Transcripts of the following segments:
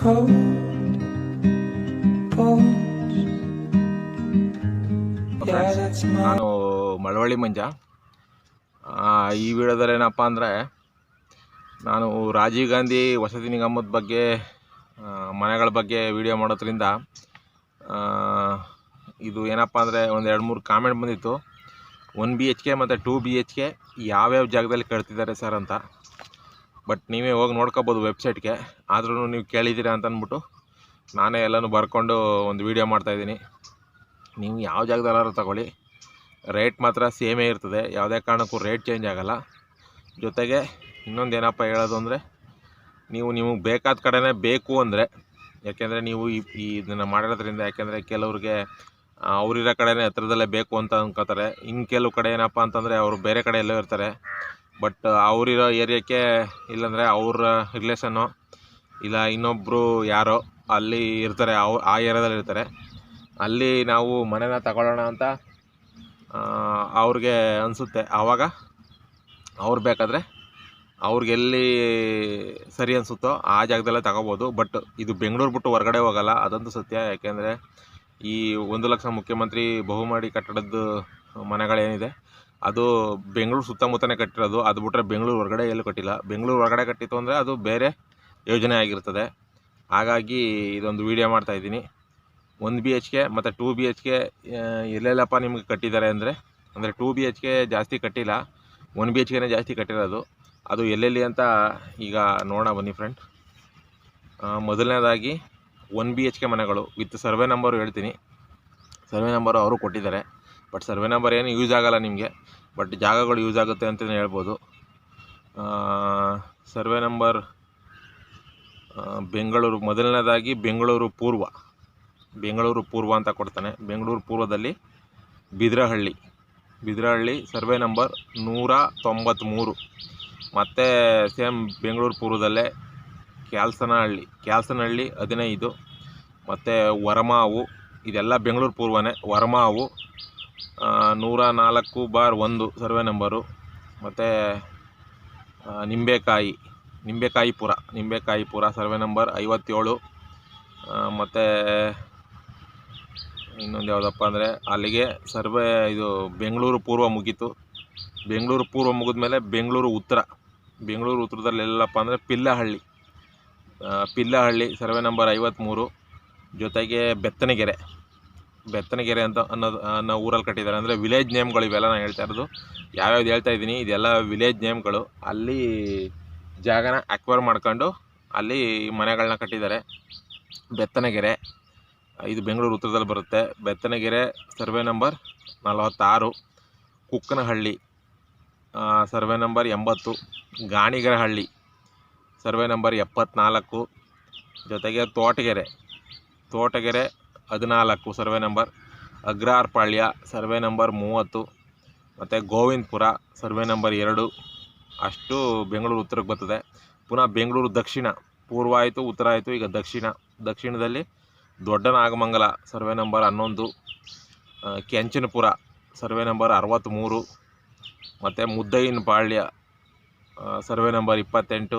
cold ನಾನು ಮಳವಳ್ಳಿ ಮಂಜ. ಈ ವಿಡಿಯೋದಲ್ಲಿ ಏನಪ್ಪ ಅಂದರೆ ನಾನು ರಾಜೀವ್ ಗಾಂಧಿ ವಸತಿ ನಿಗಮದ ಬಗ್ಗೆ ಮನೆಗಳ ಬಗ್ಗೆ ವಿಡಿಯೋ ಮಾಡೋದ್ರಿಂದ ಇದು ಏನಪ್ಪ ಅಂದರೆ ಒಂದು ಎರಡು ಮೂರು ಕಾಮೆಂಟ್ ಬಂದಿತ್ತು. ಒನ್ ಬಿ ಎಚ್ ಕೆ ಮತ್ತು ಟೂ ಬಿ ಎಚ್ ಕೆ ಯಾವ್ಯಾವ ಜಾಗದಲ್ಲಿ ಕಟ್ತಿದ್ದಾರೆ ಸರ್ ಅಂತ. ಬಟ್ ನೀವೇ ಹೋಗಿ ನೋಡ್ಕೋಬೋದು ವೆಬ್ಸೈಟ್ಗೆ. ಆದ್ರೂ ನೀವು ಕೇಳಿದ್ದೀರಾ ಅಂತ ಅಂದ್ಬಿಟ್ಟು ನಾನೇ ಎಲ್ಲನೂ ಬರ್ಕೊಂಡು ಒಂದು ವಿಡಿಯೋ ಮಾಡ್ತಾಯಿದ್ದೀನಿ ನೀವು ಯಾವ ಜಾಗದಲ್ಲಾದ್ರೂ ತಗೊಳ್ಳಿ. ರೇಟ್ ಮಾತ್ರ ಸೇಮೇ ಇರ್ತದೆ. ಯಾವುದೇ ಕಾರಣಕ್ಕೂ ರೇಟ್ ಚೇಂಜ್ ಆಗೋಲ್ಲ. ಜೊತೆಗೆ ಇನ್ನೊಂದು ಏನಪ್ಪ ಹೇಳೋದು ಅಂದರೆ, ನೀವು ನಿಮಗೆ ಬೇಕಾದ ಕಡೆನೇ ಬೇಕು ಅಂದರೆ, ಯಾಕೆಂದರೆ ನೀವು ಈ ಇದನ್ನು ಮಾಡಿರೋದ್ರಿಂದ ಯಾಕೆಂದರೆ ಕೆಲವ್ರಿಗೆ ಅವರಿರೋ ಅವ್ರಿರೋ ಕಡೆನೇ ಹತ್ರದಲ್ಲೇ ಬೇಕು ಅಂತ ಅಂದ್ಕೋತಾರೆ ಇನ್ನು ಕೆಲವು ಕಡೆ ಏನಪ್ಪ ಅಂತಂದರೆ, ಅವರು ಬೇರೆ ಕಡೆ ಎಲ್ಲೋ ಇರ್ತಾರೆ. ಬಟ್ ಅವರಿರೋ ಏರಿಯಾಕ್ಕೆ ಇಲ್ಲಾಂದರೆ ಅವ್ರ ರಿಲೇಷನ್ನು ಇಲ್ಲ ಇನ್ನೊಬ್ಬರು ಯಾರೋ, ಅಲ್ಲಿ ಇರ್ತಾರೆ, ಅವ್, ಆ ಏರಿಯಾದಲ್ಲಿ ಇರ್ತಾರೆ. ಅಲ್ಲಿ ನಾವು ಮನೆನ ತಗೊಳ್ಳೋಣ ಅಂತ ಅವ್ರಿಗೆ ಅನಿಸುತ್ತೆ. ಆವಾಗ ಅವ್ರು ಬೇಕಾದರೆ ಅವ್ರಿಗೆಲ್ಲಿ ಸರಿ ಅನಿಸುತ್ತೋ ಆ ಜಾಗದಲ್ಲೇ ತಗೋಬೋದು. ಬಟ್, ಇದು ಬೆಂಗಳೂರು ಬಿಟ್ಟು ಹೊರಗಡೆ ಹೋಗಲ್ಲ, ಅದಂತೂ ಸತ್ಯ. ಯಾಕೆಂದರೆ ಈ ಒಂದು ಲಕ್ಷ ಮುಖ್ಯಮಂತ್ರಿ ಬಹುಮಾಡಿ ಕಟ್ಟಡದ ಮನೆಗಳೇನಿದೆ ಅದು ಬೆಂಗಳೂರು ಸುತ್ತಮುತ್ತನೇ ಕಟ್ಟಿರೋದು. ಅದು ಬಿಟ್ಟರೆ ಬೆಂಗಳೂರು ಹೊರಗಡೆ ಎಲ್ಲೂ ಕಟ್ಟಿಲ್ಲ. ಬೆಂಗಳೂರು ಹೊರಗಡೆ ಕಟ್ಟಿತ್ತು ಅಂದರೆ ಅದು ಬೇರೆ ಯೋಜನೆ ಆಗಿರ್ತದೆ. ಹಾಗಾಗಿ ಇದೊಂದು ವಿಡಿಯೋ ಮಾಡ್ತಾಯಿದ್ದೀನಿ ಒಂದು ಬಿ ಎಚ್ ಕೆ ಮತ್ತು ಟೂ ಬಿ ಎಚ್ ಕೆ ಎಲ್ಲೆಲ್ಲಪ್ಪ ನಿಮಗೆ ಕಟ್ಟಿದ್ದಾರೆ ಅಂದರೆ ಅಂದರೆ ಟೂ ಬಿ ಎಚ್ ಕೆ ಜಾಸ್ತಿ ಕಟ್ಟಿಲ್ಲ. ಒನ್ ಬಿ ಎಚ್ ಕೆನೇ ಜಾಸ್ತಿ ಕಟ್ಟಿರೋದು. ಅದು ಎಲ್ಲೆಲ್ಲಿ ಅಂತ ಈಗ ನೋಡೋಣ ಬನ್ನಿ ಫ್ರೆಂಡ್ ಮೊದಲನೇದಾಗಿ ಒನ್ ಬಿ ಎಚ್ ಕೆ ಮನೆಗಳು. ವಿತ್ ಸರ್ವೆ ನಂಬರು ಹೇಳ್ತೀನಿ. ಸರ್ವೆ ನಂಬರು ಅವರು ಕೊಟ್ಟಿದ್ದಾರೆ. ಬಟ್ ಸರ್ವೆ ನಂಬರ್ ಏನು ಯೂಸ್ ಆಗೋಲ್ಲ ನಿಮಗೆ. ಬಟ್ ಜಾಗಗಳು ಯೂಸ್ ಆಗುತ್ತೆ ಅಂತಲೇ ಹೇಳ್ಬೋದು. ಸರ್ವೆ ನಂಬರ್ ಬೆಂಗಳೂರು ಮೊದಲನೇದಾಗಿ ಬೆಂಗಳೂರು ಪೂರ್ವ. ಬೆಂಗಳೂರು ಪೂರ್ವ ಅಂತ ಕೊಡ್ತಾನೆ. ಬೆಂಗಳೂರು ಪೂರ್ವದಲ್ಲಿ ಬಿದ್ರಹಳ್ಳಿ. ಬಿದ್ರಹಳ್ಳಿ ಸರ್ವೆ ನಂಬರ್ ನೂರ ತೊಂಬತ್ತ್ಮೂರು ಮತ್ತು ಸೇಮ್ ಬೆಂಗಳೂರು ಪೂರ್ವದಲ್ಲೇ ಕ್ಯಾಲ್ಸನಹಳ್ಳಿ. ಕ್ಯಾಲ್ಸನಹಳ್ಳಿ ಹದಿನೈದು. ಮತ್ತು ವರಮಾವು, ಇದೆಲ್ಲ ಬೆಂಗಳೂರು ಪೂರ್ವನೇ. ವರಮಾವು ನೂರ ನಾಲ್ಕು ಬಾರ್ ಒಂದು ಸರ್ವೆ ನಂಬರು. ಮತ್ತು ನಿಂಬೆಕಾಯಿ, ನಿಂಬೆಕಾಯಿಪುರ ನಿಂಬೆಕಾಯಿಪುರ ಸರ್ವೆ ನಂಬರ್ ಐವತ್ತೇಳು. ಮತ್ತು, ಇನ್ನೊಂದು ಯಾವುದಪ್ಪ ಅಂದರೆ ಅಲ್ಲಿಗೆ ಸರ್ವೆ ಇದು ಬೆಂಗಳೂರು ಪೂರ್ವ ಮುಗೀತು. ಬೆಂಗಳೂರು ಪೂರ್ವ ಮುಗಿದ್ಮೇಲೆ ಬೆಂಗಳೂರು ಉತ್ತರ. ಬೆಂಗಳೂರು ಉತ್ತರದಲ್ಲಿ ಎಲ್ಲಪ್ಪ ಅಂದರೆ ಪಿಲ್ಲಹಳ್ಳಿ. ಪಿಲ್ಲಹಳ್ಳಿ ಸರ್ವೆ ನಂಬರ್ ಐವತ್ತ್ಮೂರು ಜೊತೆಗೆ ಬೆತ್ತನಗೆರೆ. ಬೆತ್ತನಗೆರೆ ಅಂತ ಅನ್ನೋದು, ಅನ್ನೋ ಊರಲ್ಲಿ ಕಟ್ಟಿದ್ದಾರೆ. ಅಂದರೆ ವಿಲೇಜ್ ನೇಮ್ಗಳು ಇವೆಲ್ಲ ನಾನು ಹೇಳ್ತಾ ಇರೋದು. ಯಾವ್ಯಾವ್ದು ಹೇಳ್ತಾ ಇದ್ದೀನಿ, ಇದೆಲ್ಲ ವಿಲೇಜ್ ನೇಮ್ಗಳು ಅಲ್ಲಿ ಜಾಗನ ಅಕ್ವೈರ್ ಮಾಡ್ಕೊಂಡು ಅಲ್ಲಿ ಮನೆಗಳನ್ನ ಕಟ್ಟಿದ್ದಾರೆ. ಬೆತ್ತನಗೆರೆ, ಇದು ಬೆಂಗಳೂರು ಉತ್ತರದಲ್ಲಿ ಬರುತ್ತೆ. ಬೆತ್ತನಗೆರೆ ಸರ್ವೆ ನಂಬರ್ ನಲವತ್ತಾರು, ಕುಕ್ಕನಹಳ್ಳಿ ಸರ್ವೆ ನಂಬರ್ ಎಂಬತ್ತು, ಗಾಣಿಗರಹಳ್ಳಿ, ಸರ್ವೆ ನಂಬರ್ ಎಪ್ಪತ್ನಾಲ್ಕು, ಜೊತೆಗೆ ತೋಟಗೆರೆ. ತೋಟಗೆರೆ ಹದಿನಾಲ್ಕು survey number, Agrarpalya survey number ಮೂವತ್ತು, ಮತ್ತು ಗೋವಿಂದಪುರ ಸರ್ವೆ ನಂಬರ್ ಎರಡು. ಅಷ್ಟು ಬೆಂಗಳೂರು ಉತ್ತರಕ್ಕೆ ಬರ್ತದೆ. ಪುನಃ ಬೆಂಗಳೂರು ದಕ್ಷಿಣ ಪೂರ್ವ ಆಯಿತು ಉತ್ತರ ಆಯಿತು ಈಗ ದಕ್ಷಿಣ. ದಕ್ಷಿಣದಲ್ಲಿ ದೊಡ್ಡ ನಾಗಮಂಗಲ ಸರ್ವೆ ನಂಬರ್ ಹನ್ನೊಂದು ಕೆಂಚನಪುರ ಸರ್ವೆ ನಂಬರ್ ಅರವತ್ತ್ಮೂರು ಮತ್ತು ಮುದ್ದಯ್ಯನಪಾಳ್ಯ ಪಾಳ್ಯ ಸರ್ವೆ ನಂಬರ್ ಇಪ್ಪತ್ತೆಂಟು,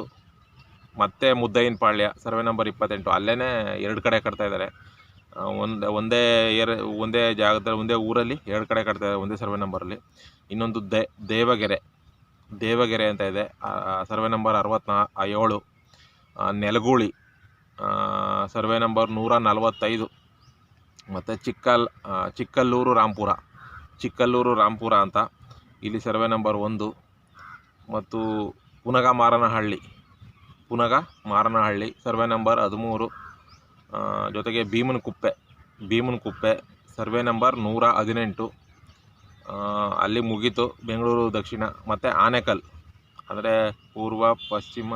ಮತ್ತು ಮುದ್ದಯ್ಯನಪಾಳ್ಯ ಸರ್ವೆ ನಂಬರ್ ಇಪ್ಪತ್ತೆಂಟು. ಅಲ್ಲೇ ಎರಡು ಕಡೆ ಕಟ್ತಾ ಇದ್ದಾರೆ. ಒಂದು, ಒಂದೇ ಏರ್, ಒಂದೇ ಜಾಗದಲ್ಲಿ, ಒಂದೇ ಊರಲ್ಲಿ ಎರಡು ಕಡೆ ಕಟ್ತಾ ಇದ್ದಾರೆ, ಒಂದೇ ಸರ್ವೆ ನಂಬರಲ್ಲಿ ಇನ್ನೊಂದು ದೇ, ದೇವಗೆರೆ. ದೇವಗೆರೆ ಅಂತ ಇದೆ. ಸರ್ವೆ ನಂಬರ್ ಅರವತ್ನಾ ಏಳು ನೆಲಗೂಳಿ ಸರ್ವೆ ನಂಬರ್ ನೂರ ನಲವತ್ತೈದು. ಮತ್ತು ಚಿಕ್ಕಲ್ ಚಿಕ್ಕಲ್ಲೂರು, ರಾಂಪುರ. ಚಿಕ್ಕಲ್ಲೂರು, ರಾಂಪುರ ಅಂತ. ಇಲ್ಲಿ ಸರ್ವೆ ನಂಬರ್ ಒಂದು. ಮತ್ತು ಪುನಗ ಮಾರನಹಳ್ಳಿ. ಪುನಗ ಮಾರನಹಳ್ಳಿ. ಸರ್ವೆ ನಂಬರ್ ಹದಿಮೂರು. ಆ, ಕುಪ್ಪೆ. ಭೀಮನ ಕುಪ್ಪೆ. ಸರ್ವೆ ನಂಬರ್ ನೂರ ಹದಿನೆಂಟು. ಅಲ್ಲಿ ಮುಗೀತು ಬೆಂಗಳೂರು ದಕ್ಷಿಣ. ಮತ್ತು ಆನೆಕಲ್. ಅಂದರೆ ಪೂರ್ವ ಪಶ್ಚಿಮ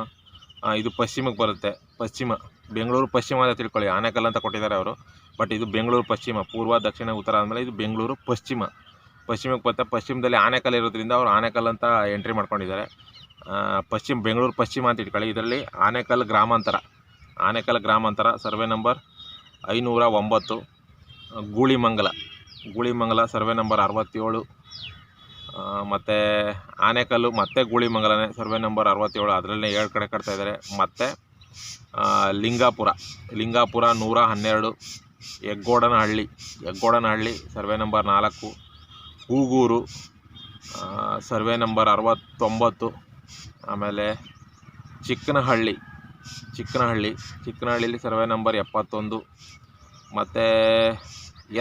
ಇದು ಪಶ್ಚಿಮಕ್ಕೆ ಬರುತ್ತೆ. ಪಶ್ಚಿಮ. ಬೆಂಗಳೂರು ಪಶ್ಚಿಮ ಅಂತ ತಿಳ್ಕೊಳ್ಳಿ. ಆನೆಕಲ್ ಅಂತ ಕೊಟ್ಟಿದ್ದಾರೆ ಅವರು. ಬಟ್ ಇದು ಬೆಂಗಳೂರು ಪಶ್ಚಿಮ. ಪೂರ್ವ ದಕ್ಷಿಣ ಉತ್ತರ ಆದಮೇಲೆ ಇದು ಬೆಂಗಳೂರು ಪಶ್ಚಿಮ. ಪಶ್ಚಿಮಕ್ಕೆ ಬರ್ತಾ ಪಶ್ಚಿಮದಲ್ಲಿ ಆನೆಕಲ್ ಇರೋದ್ರಿಂದ ಅವರು ಆನೆಕಲ್ ಅಂತ ಎಂಟ್ರಿ ಮಾಡ್ಕೊಂಡಿದ್ದಾರೆ. ಪಶ್ಚಿಮ ಬೆಂಗಳೂರು ಪಶ್ಚಿಮ ಅಂತ ಇಟ್ಕೊಳ್ಳಿ. ಇದರಲ್ಲಿ ಆನೆಕಲ್ ಗ್ರಾಮಾಂತರ. ಆನೆಕಲ್ ಗ್ರಾಮಾಂತರ, ಸರ್ವೆ ನಂಬರ್ ಐನೂರ ಒಂಬತ್ತು ಗೂಳಿಮಂಗಲ. ಗೂಳಿಮಂಗಲ, ಸರ್ವೆ ನಂಬರ್ ಅರವತ್ತೇಳು. ಮತ್ತು ಆನೆಕಲ್ಲು, ಮತ್ತು ಗೂಳಿಮಂಗಲನೇ ಸರ್ವೆ ನಂಬರ್ ಅರವತ್ತೇಳು. ಅದರಲ್ಲೇ ಎರಡು ಕಡೆ ಕಟ್ತಾ ಇದ್ದಾರೆ. ಮತ್ತು ಲಿಂಗಾಪುರ. ಲಿಂಗಾಪುರ ನೂರ ಹನ್ನೆರಡು. ಹೆಗ್ಗೋಡನಹಳ್ಳಿ ಹೆಗ್ಗೋಡನಹಳ್ಳಿ ಸರ್ವೆ ನಂಬರ್ ನಾಲ್ಕು. ಹೂಗೂರು ಸರ್ವೆ ನಂಬರ್ ಅರವತ್ತೊಂಬತ್ತು. ಆಮೇಲೆ ಚಿಕ್ಕನಹಳ್ಳಿ. ಚಿಕ್ಕನಹಳ್ಳಿ. ಚಿಕ್ಕನಹಳ್ಳಿಲಿ ಸರ್ವೆ ನಂಬರ್ ಎಪ್ಪತ್ತೊಂದು. ಮತ್ತು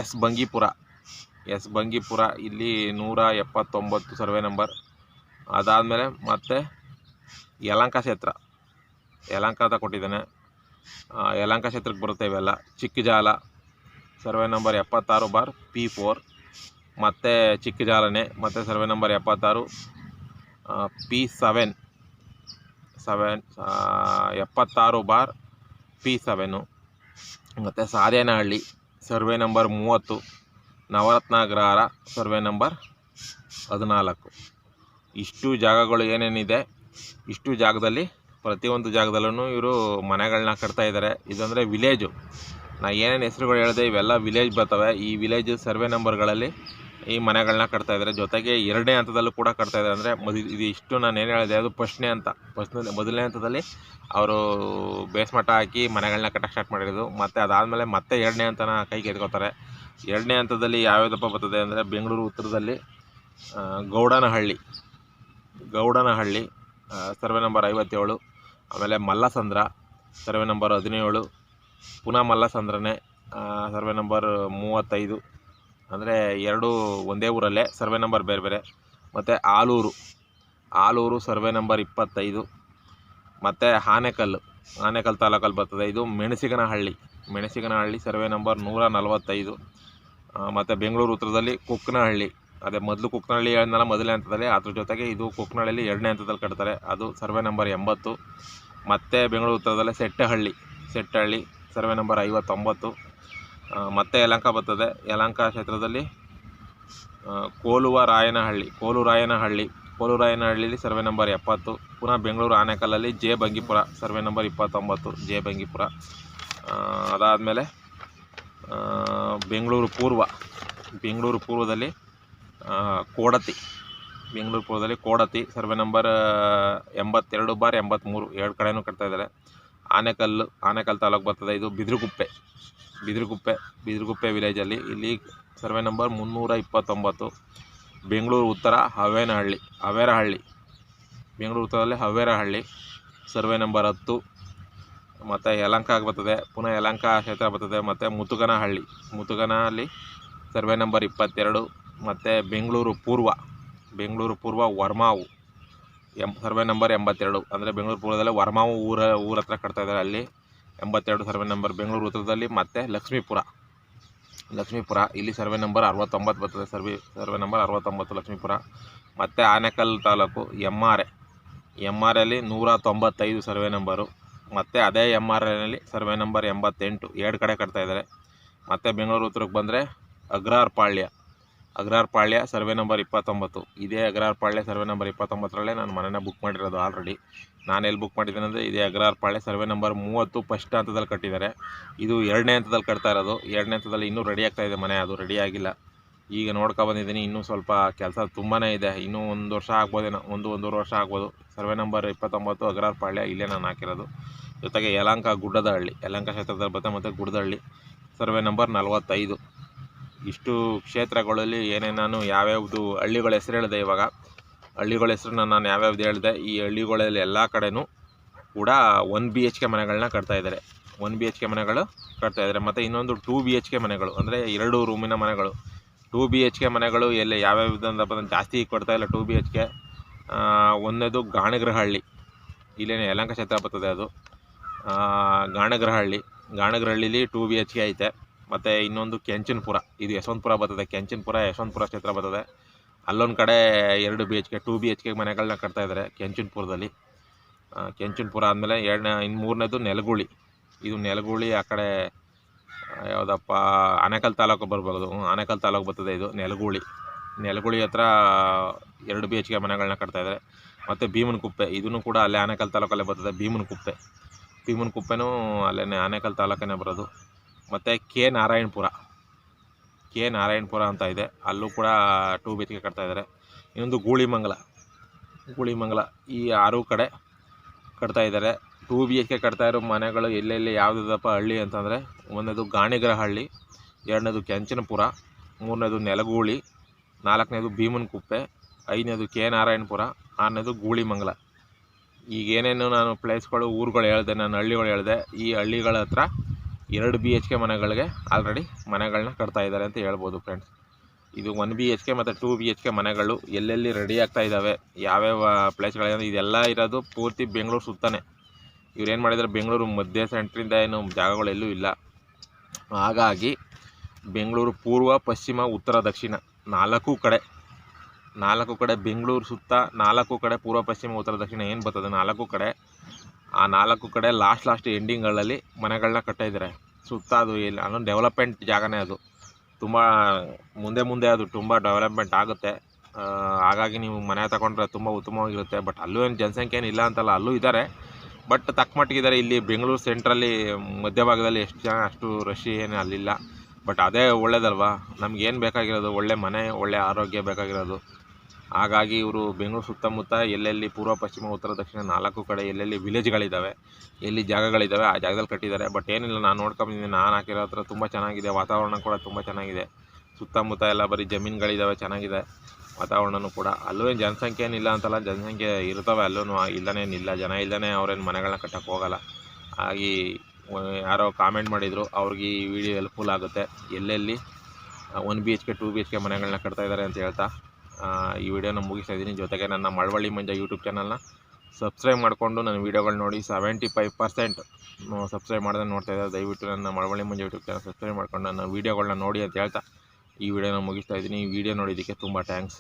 ಎಸ್ ಬಂಗೀಪುರ. ಎಸ್ ಬಂಗೀಪುರ, ಇಲ್ಲಿ ನೂರ ಎಪ್ಪತ್ತೊಂಬತ್ತು ಸರ್ವೆ ನಂಬರ್. ಅದಾದಮೇಲೆ ಮತ್ತೆ ಯಲಂಕ ಕ್ಷೇತ್ರ. ಯಲಂಕ ಅಂತ ಕೊಟ್ಟಿದ್ದಾನೆ. ಯಲಂಕ ಕ್ಷೇತ್ರಕ್ಕೆ ಬರುತ್ತೆ ಇವೆಲ್ಲ. ಚಿಕ್ಕಜಾಲ, ಸರ್ವೆ ನಂಬರ್ ಎಪ್ಪತ್ತಾರು ಬಾರ್ ಪಿ ಫೋರ್. ಮತ್ತು ಚಿಕ್ಕಜಾಲನೆ, ಮತ್ತು ಸರ್ವೆ ನಂಬರ್ ಎಪ್ಪತ್ತಾರು ಪಿ ಸೆವೆನ್. ಸೆವೆನ್ ಎಪ್ಪತ್ತಾರು ಬಾರ್ ಪಿ ಸೆವೆನು ಮತ್ತು ಸಾರೇನಹಳ್ಳಿ ಸರ್ವೆ ನಂಬರ್ ಮೂವತ್ತು. ನವರತ್ನಾಗ್ರಹಾರ ಸರ್ವೆ ನಂಬರ್ ಹದಿನಾಲ್ಕು. ಇಷ್ಟು ಜಾಗಗಳು ಏನೇನಿದೆ, ಇಷ್ಟು ಜಾಗದಲ್ಲಿ, ಪ್ರತಿಯೊಂದು ಜಾಗದಲ್ಲೂ ಇವರು ಮನೆಗಳನ್ನ ಕಟ್ತಾ ಇದ್ದಾರೆ ಇದಂದರೆ ವಿಲೇಜು ನಾ ಏನೇನು ಹೆಸರುಗಳು ಹೇಳಿದೆ, ಇವೆಲ್ಲ ವಿಲೇಜ್ ಬರ್ತವೆ. ಈ ವಿಲೇಜ್ ಸರ್ವೆ ನಂಬರ್ಗಳಲ್ಲಿ ಈ ಮನೆಗಳನ್ನ ಕಟ್ತಾ ಇದ್ದಾರೆ ಜೊತೆಗೆ ಎರಡನೇ ಹಂತದಲ್ಲೂ ಕೂಡ ಕಟ್ತಾ ಇದ್ದಾರೆ ಅಂದರೆ ಮದು, ಇದು ಇಷ್ಟು ನಾನು ಏನು ಹೇಳಿದೆ, ಅದು ಫಸ್ಟ್ನೇ ಅಂತ ಫಸ್ಟ್ನೇ, ಮೊದಲನೇ ಹಂತದಲ್ಲಿ ಅವರು ಬೇಸ್ಮಟ್ಟ ಹಾಕಿ ಮನೆಗಳನ್ನ ಕಟ್ಟಕ್ಕೆ ಸ್ಟಾರ್ಟ್ ಮಾಡಿರೋದು. ಮತ್ತು ಅದಾದಮೇಲೆ ಮತ್ತೆ ಎರಡನೇ ಹಂತನ ಕೈಗೆ ಎತ್ಕೋತಾರೆ ಎರಡನೇ ಹಂತದಲ್ಲಿ ಯಾವ್ಯಾವುದಪ್ಪ ಬರ್ತದೆ ಅಂದರೆ ಬೆಂಗಳೂರು ಉತ್ತರದಲ್ಲಿ ಗೌಡನಹಳ್ಳಿ. ಗೌಡನಹಳ್ಳಿ ಸರ್ವೆ ನಂಬರ್ ಐವತ್ತೇಳು. ಆಮೇಲೆ ಮಲ್ಲಸಂದ್ರ, ಸರ್ವೆ ನಂಬರ್ ಹದಿನೇಳು. ಪುನಃ ಮಲ್ಲಸಂದ್ರನೇ ಸರ್ವೆ ನಂಬರ್ ಮೂವತ್ತೈದು. ಅಂದರೆ ಎರಡು ಒಂದೇ ಊರಲ್ಲೇ, ಸರ್ವೆ ನಂಬರ್ ಬೇರೆ ಬೇರೆ. ಮತ್ತು ಆಲೂರು ಆಲೂರು ಸರ್ವೆ ನಂಬರ್ ಇಪ್ಪತ್ತೈದು. ಮತ್ತು ಆನೆಕಲ್ಲು ಆನೆಕಲ್ ತಾಲೂಕಲ್ಲಿ ಬರ್ತದೆ. ಇದು ಮೆಣಸಿಗನಹಳ್ಳಿ ಮೆಣಸಿಗನಹಳ್ಳಿ ಸರ್ವೆ ನಂಬರ್ ನೂರ ನಲವತ್ತೈದು. ಮತ್ತು ಬೆಂಗಳೂರು ಉತ್ತರದಲ್ಲಿ ಕುಕ್ಕನಹಳ್ಳಿ ಅದೇ ಮೊದಲು ಕುಕ್ಕನಹಳ್ಳಿ ಹೇಳಿದ್ನಲ್ಲ, ಮೊದಲನೇ ಹಂತದಲ್ಲಿ. ಅದ್ರ ಜೊತೆಗೆ ಇದು ಕುಕ್ಕನಹಳ್ಳಿಯಲ್ಲಿ ಎರಡನೇ ಹಂತದಲ್ಲಿ ಕಟ್ತಾರೆ. ಅದು ಸರ್ವೆ ನಂಬರ್ ಎಂಬತ್ತು. ಮತ್ತು ಬೆಂಗಳೂರು ಉತ್ತರದಲ್ಲೇ ಸೆಟ್ಟಹಳ್ಳಿ ಸೆಟ್ಟಹಳ್ಳಿ ಸರ್ವೆ ನಂಬರ್ ಐವತ್ತೊಂಬತ್ತು. ಮತ್ತೆ ಯಲಂಕ ಬರ್ತದೆ. ಯಲಂಕ ಕ್ಷೇತ್ರದಲ್ಲಿ ಕೋಲುವ ರಾಯನಹಳ್ಳಿ ಕೋಲುರಾಯನಹಳ್ಳಿ ಕೋಲುರಾಯನಹಳ್ಳಿಲಿ ಸರ್ವೆ ನಂಬರ್ ಎಪ್ಪತ್ತು, ಪುನಃ ಬೆಂಗಳೂರು ಆನೆಕಲ್ಲಲ್ಲಿ ಜೆ ಬಂಗೀಪುರ ಸರ್ವೆ ನಂಬರ್ ಇಪ್ಪತ್ತೊಂಬತ್ತು, ಜೆ ಬಂಗೀಪುರ. ಅದಾದಮೇಲೆ ಬೆಂಗಳೂರು ಪೂರ್ವ, ಬೆಂಗಳೂರು ಪೂರ್ವದಲ್ಲಿ ಕೋಡತಿ, ಬೆಂಗಳೂರು ಪೂರ್ವದಲ್ಲಿ ಕೋಡತಿ ಸರ್ವೆ ನಂಬರ್ ಎಂಬತ್ತೆರಡು ಬಾರ್ ಎಂಬತ್ತ್ಮೂರು ಎರಡು ಕಡೆಯೂ ಕಟ್ತಾ ಇದ್ದಾರೆ. ಆನೆಕಲ್ಲು, ಆನೆಕಲ್ ತಾಲೂಕು ಬರ್ತದೆ, ಇದು ಬಿದಿರುಗುಪ್ಪೆ. ಬಿದಿರುಗುಪ್ಪೆ ಬಿದಿರುಗುಪ್ಪೆ ವಿಲೇಜಲ್ಲಿ ಇಲ್ಲಿ ಸರ್ವೆ ನಂಬರ್ ಮುನ್ನೂರ ಇಪ್ಪತ್ತೊಂಬತ್ತು ಬೆಂಗಳೂರು ಉತ್ತರ ಹವೇನಹಳ್ಳಿ, ಹವೇರಹಳ್ಳಿ. ಬೆಂಗಳೂರು ಉತ್ತರದಲ್ಲಿ ಹವೇರಹಳ್ಳಿ. ಸರ್ವೆ ನಂಬರ್ ಹತ್ತು. ಮತ್ತು ಯಲಂಕ ಬರ್ತದೆ, ಪುನಃ ಯಲಂಕ ಕ್ಷೇತ್ರ ಬರ್ತದೆ, ಮತ್ತು ಮುತುಗನಹಳ್ಳಿ. ಮುತುಗನಹಳ್ಳಿ ಸರ್ವೆ ನಂಬರ್ ಇಪ್ಪತ್ತೆರಡು. ಮತ್ತು ಬೆಂಗಳೂರು ಪೂರ್ವ ಬೆಂಗಳೂರು ಪೂರ್ವ ವರ್ಮಾವು ಎಂ ಸರ್ವೆ ನಂಬರ್ ಎಂಬತ್ತೆರಡು. ಅಂದರೆ ಬೆಂಗಳೂರು ಪೂರ್ವದಲ್ಲಿ ವರ್ಮಾವು ಊರ ಊರ ಹತ್ರ ಕಟ್ತಾಯಿದ್ದಾರೆ ಅಲ್ಲಿ. ಎಂಬತ್ತೆರಡು ಸರ್ವೆ ನಂಬರ್ ಬೆಂಗಳೂರು ಉತ್ತರದಲ್ಲಿ ಮತ್ತು ಲಕ್ಷ್ಮೀಪುರ. ಲಕ್ಷ್ಮೀಪುರ, ಇಲ್ಲಿ ಸರ್ವೆ ನಂಬರ್ ಅರವತ್ತೊಂಬತ್ತು ಬರ್ತದೆ. ಸರ್ವೆ ಸರ್ವೆ ನಂಬರ್ ಅರವತ್ತೊಂಬತ್ತು ಲಕ್ಷ್ಮೀಪುರ. ಮತ್ತು Anekal taluk M R A M R ಎಲ್ಲಿ ನೂರ ತೊಂಬತ್ತೈದು ಸರ್ವೆ ನಂಬರು. ಮತ್ತು ಅದೇ ಎಂ ಆರ್ ಎನಲ್ಲಿ ಸರ್ವೆ ನಂಬರ್ ಎಂಬತ್ತೆಂಟು. ಎರಡು ಕಡೆ ಕಟ್ತಾ ಇದ್ದಾರೆ. ಮತ್ತು ಬೆಂಗಳೂರು ಉತ್ತರಕ್ಕೆ ಬಂದರೆ ಅಗ್ರಾರ್ ಪಾಳ್ಯ. ಅಗ್ರಾರ್ ಪಾಳ್ಯ, ಸರ್ವೆ ನಂಬರ್ ಇಪ್ಪತ್ತೊಂಬತ್ತು. ಇದೇ ಅಗ್ರಾರ್ ಪಾಳ್ಯ, ಸರ್ವೆ ನಂಬರ್ ಇಪ್ಪತ್ತೊಂಬತ್ತರಲ್ಲೇ ನಾನು ಮನೆನ ಬುಕ್ ಮಾಡಿರೋದು ಆಲ್ರೆಡಿ ನಾನು ಎಲ್ಲಿ ಬುಕ್ ಮಾಡಿದ್ದೀನಿ ಅಂದರೆ ಇದೇ ಅಗ್ರಾರ್ ಪಾಳ್ಯ, ಸರ್ವೆ ನಂಬರ್ ಮೂವತ್ತು ಫಸ್ಟ್ ಹಂತದಲ್ಲಿ ಕಟ್ಟಿದ್ದಾರೆ. ಇದು ಎರಡನೇ ಹಂತದಲ್ಲಿ ಕಟ್ತಾ ಇರೋದು. ಎರಡನೇ ಹಂತದಲ್ಲಿ ಇನ್ನೂ ರೆಡಿ ಆಗ್ತಾ ಇದೆ ಮನೆ, ಅದು ರೆಡಿ ಆಗಿಲ್ಲ. ಈಗ ನೋಡ್ಕೊ ಬಂದಿದ್ದೀನಿ, ಇನ್ನೂ ಸ್ವಲ್ಪ ಕೆಲಸ ತುಂಬಾ ಇದೆ. ಇನ್ನೂ ಒಂದು ವರ್ಷ ಆಗ್ಬೋದೇನೋ, ಒಂದು ಒಂದೂವರೆ ವರ್ಷ ಆಗ್ಬೋದು. ಸರ್ವೆ ನಂಬರ್ ಇಪ್ಪತ್ತೊಂಬತ್ತು ಅಗ್ರಾರ್ ಪಾಳ್ಯ, ಇಲ್ಲೇ ನಾನು ಹಾಕಿರೋದು. ಜೊತೆಗೆ ಯಲಂಕ ಗುಡ್ಡದ ಹಳ್ಳಿ ಯಲಂಕ ಕ್ಷೇತ್ರದಲ್ಲಿ ಬರುತ್ತೆ ಮತ್ತು ಗುಡ್ಡದಹಳ್ಳಿ. ಸರ್ವೆ ನಂಬರ್ ನಲವತ್ತೈದು. ಇಷ್ಟು ಕ್ಷೇತ್ರಗಳಲ್ಲಿ ಏನೇ ನಾನು ಯಾವ್ಯಾವುದು ಹಳ್ಳಿಗಳ ಹೆಸರು ಹೇಳಿದೆ ಇವಾಗ. ಹಳ್ಳಿಗಳ ಹೆಸರನ್ನ ನಾನು ಯಾವ್ಯಾವ್ದು ಹೇಳಿದೆ, ಈ ಹಳ್ಳಿಗಳಲ್ಲಿ ಎಲ್ಲ ಕಡೆನೂ ಕೂಡ ಒನ್ ಬಿ ಎಚ್ ಕೆ ಮನೆಗಳನ್ನ ಕಟ್ತಾ ಇದ್ದಾರೆ. ಒನ್ ಬಿ ಎಚ್ ಕೆ ಮನೆಗಳು ಕಟ್ತಾ ಇದ್ದಾರೆ. ಮತ್ತು ಇನ್ನೊಂದು ಟೂ ಬಿ ಎಚ್ ಕೆ ಮನೆಗಳು, ಅಂದರೆ ಎರಡು ರೂಮಿನ ಮನೆಗಳು. ಟೂ ಬಿ ಎಚ್ ಕೆ ಮನೆಗಳು ಎಲ್ಲಿ ಅಂದ್ರೆ ಜಾಸ್ತಿ ಕೊಡ್ತಾ ಇಲ್ಲ ಟೂ ಬಿ ಎಚ್ ಕೆ ಒಂದನೇದು ಗಾಣಗ್ರಹಳ್ಳಿ ಇಲ್ಲೇನೆ ಯಲಂಕ ಕ್ಷೇತ್ರ ಬರ್ತದೆ ಅದು. ಗಾಣಗ್ರಹಳ್ಳಿ ಗಾಣಗ್ರಹಳ್ಳಿಲಿ ಟೂ ಬಿ ಎಚ್ ಕೆ ಐತೆ. ಮತ್ತು ಇನ್ನೊಂದು ಕೆಂಚನಪುರ. ಇದು ಯಶವಂತಪುರ ಬರ್ತದೆ. ಕೆಂಚನಪುರ, ಯಶವಂತಪುರ ಕ್ಷೇತ್ರ ಬರ್ತದೆ. ಅಲ್ಲೊಂದು ಕಡೆ ಎರಡು B H K two B H K ಮನೆಗಳನ್ನ ಕಟ್ತಾ ಇದ್ದಾರೆ ಕೆಂಚನಪುರದಲ್ಲಿ. ಕೆಂಚನ್ಪುರ ಆದಮೇಲೆ ಎರಡನೇ ಇನ್ನು ಮೂರನೇದು ನೆಲಗುಳಿ. ಇದು ನೆಲಗುಳಿ ಆ ಕಡೆ ಯಾವುದಪ್ಪ, ಆನೇಕಲ್ ತಾಲೂಕು ಬರ್ಬೋದು. ಆನೇಕಲ್ ತಾಲೂಕು ಬರ್ತದೆ ಇದು, ನೆಲಗುಳಿ. ನೆಲಗುಳಿ ಹತ್ರ ಎರಡು ಬಿ ಎಚ್ ಕೆ ಮನೆಗಳನ್ನ ಕಟ್ತಾ ಇದ್ದಾರೆ ಮತ್ತು ಭೀಮನಕುಪ್ಪೆ ಇದನ್ನು ಕೂಡ ಅಲ್ಲೇ ಆನೇಕಲ್ ತಾಲೂಕಲ್ಲೇ ಬರ್ತದೆ ಭೀಮನಕುಪ್ಪೆ. ಭೀಮನಕುಪ್ಪೆನೂ ಅಲ್ಲೇ ಆನೇಕಲ್ ತಾಲೂಕನೇ ಬರೋದು. ಮತ್ತು ಕೆ ನಾರಾಯಣಪುರ. ಕೆ ನಾರಾಯಣಪುರ ಅಂತ ಇದೆ. ಅಲ್ಲೂ ಕೂಡ ಟೂ ಬಿ ಎಚ್ ಕೆ ಕಟ್ತಾ ಇದ್ದಾರೆ. ಇನ್ನೊಂದು ಗೂಳಿಮಂಗಲ. ಗೂಳಿಮಂಗಲ ಈ ಆರು ಕಡೆ ಕಟ್ತಾ ಇದ್ದಾರೆ. ಟೂ ಬಿ ಎಚ್ ಕೆ ಕಟ್ತಾ ಇರೋ ಮನೆಗಳು ಎಲ್ಲೆಲ್ಲಿ ಯಾವುದಪ್ಪ ಹಳ್ಳಿ ಅಂತಂದರೆ, ಒಂದನೇದು ಗಾಣಿಗ್ರಹ ಹಳ್ಳಿ, ಎರಡನೇದು ಕೆಂಚನಪುರ, ಮೂರನೇದು ನೆಲಗೂಳಿ, ನಾಲ್ಕನೇದು ಭೀಮನಕುಪ್ಪೆ, ಐದನೇದು ಕೆ ನಾರಾಯಣಪುರ, ಆರನೇದು ಗೂಳಿಮಂಗಲ. ಈಗೇನೇನು ನಾನು ಪ್ಲೇಸ್ಗಳು ಊರುಗಳು ಹೇಳಿದೆ, ನಾನು ಹಳ್ಳಿಗಳು ಹೇಳಿದೆ, ಈ ಹಳ್ಳಿಗಳ ಹತ್ರ ಎರಡು ಬಿ ಎಚ್ ಕೆ ಮನೆಗಳಿಗೆ ಆಲ್ರೆಡಿ ಮನೆಗಳನ್ನ ಕಟ್ತಾ ಇದ್ದಾರೆ ಅಂತ ಹೇಳ್ಬೋದು ಫ್ರೆಂಡ್ಸ್ ಇದು ಒನ್ ಬಿ ಎಚ್ ಕೆ ಮತ್ತು ಟೂ ಬಿ ಎಚ್ ಕೆ ಮನೆಗಳು ಎಲ್ಲೆಲ್ಲಿ ರೆಡಿ ಆಗ್ತಾ ಇದ್ದಾವೆ, ಯಾವ್ಯಾವ ಪ್ಲೇಸ್ಗಳಿದೆ ಇದೆಲ್ಲ ಇರೋದು ಪೂರ್ತಿ ಬೆಂಗಳೂರು ಸುತ್ತಾನೆ. ಇವ್ರೇನು ಮಾಡಿದ್ದಾರೆ ಬೆಂಗಳೂರು ಮಧ್ಯ ಸೆಂಟ್ರಿಂದ ಏನು ಜಾಗಗಳೆಲ್ಲೂ ಇಲ್ಲ. ಹಾಗಾಗಿ ಬೆಂಗಳೂರು ಪೂರ್ವ, ಪಶ್ಚಿಮ, ಉತ್ತರ, ದಕ್ಷಿಣ ನಾಲ್ಕು ಕಡೆ ನಾಲ್ಕು ಕಡೆ ಬೆಂಗಳೂರು ಸುತ್ತ, ನಾಲ್ಕು ಕಡೆ ಪೂರ್ವ, ಪಶ್ಚಿಮ, ಉತ್ತರ, ದಕ್ಷಿಣ ಏನು ಬರ್ತದೆ ನಾಲ್ಕು ಕಡೆ ಆ ನಾಲ್ಕು ಕಡೆ ಲಾಸ್ಟ್ ಲಾಸ್ಟ್ ಎಂಡಿಂಗ್ಗಳಲ್ಲಿ ಮನೆಗಳನ್ನ ಕಟ್ಟಿದ್ದಾರೆ ಸುತ್ತ ಅದು ಇಲ್ಲ ಅನ್ನೋ ಡೆವಲಪ್ಮೆಂಟ್ ಜಾಗನೇ ಅದು. ತುಂಬ ಮುಂದೆ ಮುಂದೆ ಅದು ತುಂಬ ಡೆವಲಪ್ಮೆಂಟ್ ಆಗುತ್ತೆ. ಹಾಗಾಗಿ ನೀವು ಮನೆ ತಗೊಂಡ್ರೆ ತುಂಬ ಉತ್ತಮವಾಗಿರುತ್ತೆ. ಬಟ್ ಅಲ್ಲೂ ಏನು ಜನಸಂಖ್ಯೆ ಏನು ಇಲ್ಲ ಅಂತಲ್ಲ, ಅಲ್ಲೂ ಇದ್ದಾರೆ ಬಟ್ ತಕ್ಕ ಮಟ್ಟಿಗಿದ್ದಾರೆ ಇಲ್ಲಿ ಬೆಂಗಳೂರು ಸೆಂಟ್ರಲ್ಲಿ ಮಧ್ಯಭಾಗದಲ್ಲಿ ಎಷ್ಟು ಜನ, ಅಷ್ಟು ರಶ್ ಏನು ಅಲ್ಲಿಲ್ಲ. ಬಟ್ ಅದೇ ಒಳ್ಳೇದಲ್ವಾ? ನಮ್ಗೆ ಏನು ಬೇಕಾಗಿರೋದು? ಒಳ್ಳೆ ಮನೆ, ಒಳ್ಳೆ ಆರೋಗ್ಯ ಬೇಕಾಗಿರೋದು. ಹಾಗಾಗಿ ಇವರು ಬೆಂಗಳೂರು ಸುತ್ತಮುತ್ತ ಎಲ್ಲೆಲ್ಲಿ ಪೂರ್ವ, ಪಶ್ಚಿಮ, ಉತ್ತರ, ದಕ್ಷಿಣ ನಾಲ್ಕು ಕಡೆ ಎಲ್ಲೆಲ್ಲಿ ವಿಲೇಜ್ಗಳಿದ್ದಾವೆ ಎಲ್ಲಿ ಜಾಗಗಳಿದ್ದಾವೆ ಆ ಜಾಗದಲ್ಲಿ ಕಟ್ಟಿದ್ದಾರೆ. ಬಟ್ ಏನಿಲ್ಲ, ನಾನು ನೋಡ್ಕೊಂಬಂದಿದ್ದೀನಿ ನಾನು ಹಾಕಿರೋ ಹತ್ರ ತುಂಬ ಚೆನ್ನಾಗಿದೆ. ವಾತಾವರಣ ಕೂಡ ತುಂಬ ಚೆನ್ನಾಗಿದೆ. ಸುತ್ತಮುತ್ತ ಎಲ್ಲ ಬರೀ ಜಮೀನುಗಳಿದ್ದಾವೆ ಚೆನ್ನಾಗಿದೆ ವಾತಾವರಣವೂ ಕೂಡ. ಅಲ್ಲೂ ಏನು ಜನಸಂಖ್ಯೆ ಏನಿಲ್ಲ ಅಂತಲ್ಲ, ಜನಸಂಖ್ಯೆ ಇರ್ತವೆ ಅಲ್ಲೂ ಇಲ್ಲನೇನಿಲ್ಲ ಜನ ಇಲ್ಲದೇ ಅವ್ರೇನು ಮನೆಗಳನ್ನ ಕಟ್ಟಕ್ಕೆ ಹೋಗಲ್ಲ. ಹಾಗೆ ಯಾರೋ ಕಾಮೆಂಟ್ ಮಾಡಿದರು, ಅವ್ರಿಗೆ ಈ ವಿಡಿಯೋ ಹೆಲ್ಪ್ಫುಲ್ ಆಗುತ್ತೆ. ಎಲ್ಲೆಲ್ಲಿ one B H K two B H K ಮನೆಗಳನ್ನ ಕಟ್ತಾ ಇದ್ದಾರೆ ಅಂತ ಹೇಳ್ತಾ. ಈ ವಿಡಿಯೋನ ಮುಗಿಸ್ತಾ ಇದ್ದೀನಿ. ಜೊತೆಗೆ ನನ್ನ ಮಳವಳ್ಳಿ ಮಂಜ ಯೂಟ್ಯೂಬ್ ಚಾನಲ್ನ ಸಬ್ಸ್ಕ್ರೈಬ್ ಮಾಡಿಕೊಂಡು ನನ್ನ ವೀಡಿಯೋಗಳು ನೋಡಿ ಸೆವೆಂಟಿ ಫೈವ್ ಪರ್ಸೆಂಟ್ ಸಬ್ಸ್ಕ್ರೈಬ್ ಮಾಡಿದ್ರೆ ನೋಡ್ತಾ ಇದ್ದಾರೆ ದಯವಿಟ್ಟು ನನ್ನ Malavalli Manja YouTube channel subscribe ಮಾಡ್ಕೊಂಡು ನನ್ನ ವೀಡಿಯೋಗಳನ್ನ ನೋಡಿ ಅಂತ ಹೇಳ್ತಾ ಈ ವಿಡಿಯೋನ ಮುಗಿಸ್ತಾ ಇದ್ದೀನಿ. ಈ ವಿಡಿಯೋ ನೋಡಿದ್ದಕ್ಕೆ ತುಂಬ ಥ್ಯಾಂಕ್ಸ್